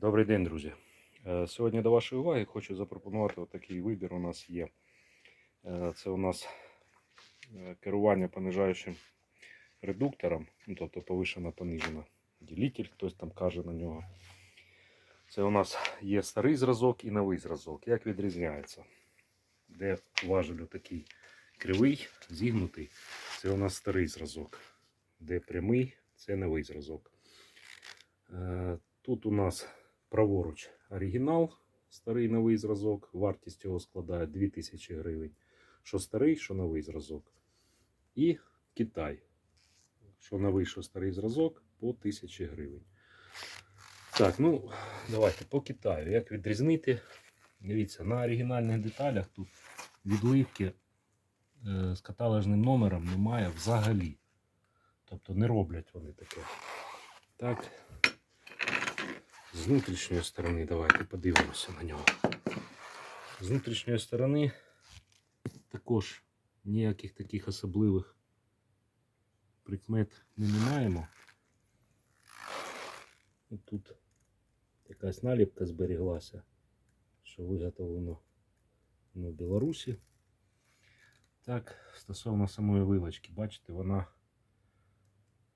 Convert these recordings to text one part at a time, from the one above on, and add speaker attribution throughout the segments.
Speaker 1: Добрий день, друзі. Е, Сьогодні до вашої уваги хочу запропонувати такий вибір. У нас є. Е, Це у нас е, керування понижаючим редуктором, ну, тобто повишена понижена ділитель, хтось там каже на нього. Це у нас є старий зразок і новий зразок. Як відрізняється? Де важель такий кривий, зігнутий, це у нас старий зразок. Де прямий, це новий зразок. Тут у нас праворуч оригінал, старий новий зразок. Вартість його складає 2000 гривень. Що старий, що новий зразок. І Китай. Що новий, що старий зразок по 1000 гривень. Так, ну давайте по Китаю. Як відрізнити? Дивіться, на оригінальних деталях тут відливки е, з каталожним номером немає взагалі. Тобто не роблять вони таке. Так. З внутрішньої сторони давайте подивимося на нього. З внутрішньої сторони також ніяких таких особливих прикмет ми не маємо. І Тут якась наліпка зберіглася, що виготовлено в Білорусі. Так, стосовно самої вилочки, бачите, вона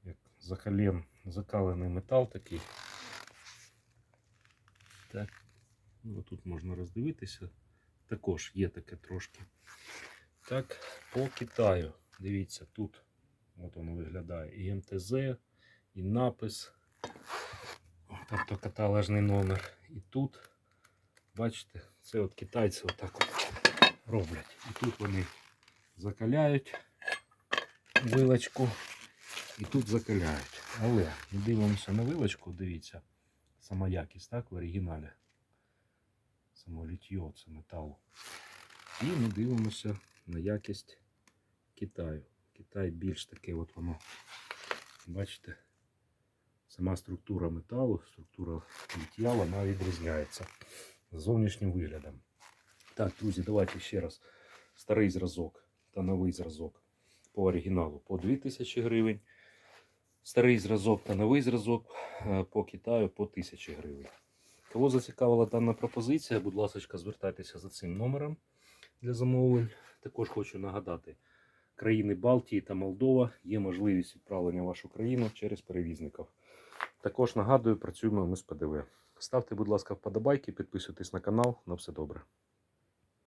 Speaker 1: як закален, закалений метал такий. Так, ну тут можна роздивитися. Також є таке трошки. Так, по Китаю. Дивіться, тут от воно виглядає і МТЗ, і напис. Тобто каталожний номер. І тут, бачите, це от китайці отак от роблять. І тут вони закаляють вилочку. І тут закаляють. Але дивимося на вилочку, дивіться сама якість, так, в оригіналі. Само літьо, це металу. І ми дивимося на якість Китаю. Китай більш таке от воно. Бачите, сама структура металу, структура ліття, вона відрізняється з зовнішнім виглядом. Так, друзі, давайте ще раз. Старий зразок та новий зразок по оригіналу по 2000 гривень. Старий зразок та новий зразок е, по Китаю по 1000 гривень. Кого зацікавила дана пропозиція, будь ласка, звертайтеся за цим номером для замовлень. Також хочу нагадати, країни Балтії та Молдова є можливість відправлення в вашу країну через перевізників. Також нагадую, працюємо ми з ПДВ. Ставте, будь ласка, вподобайки, підписуйтесь на канал. На все добре.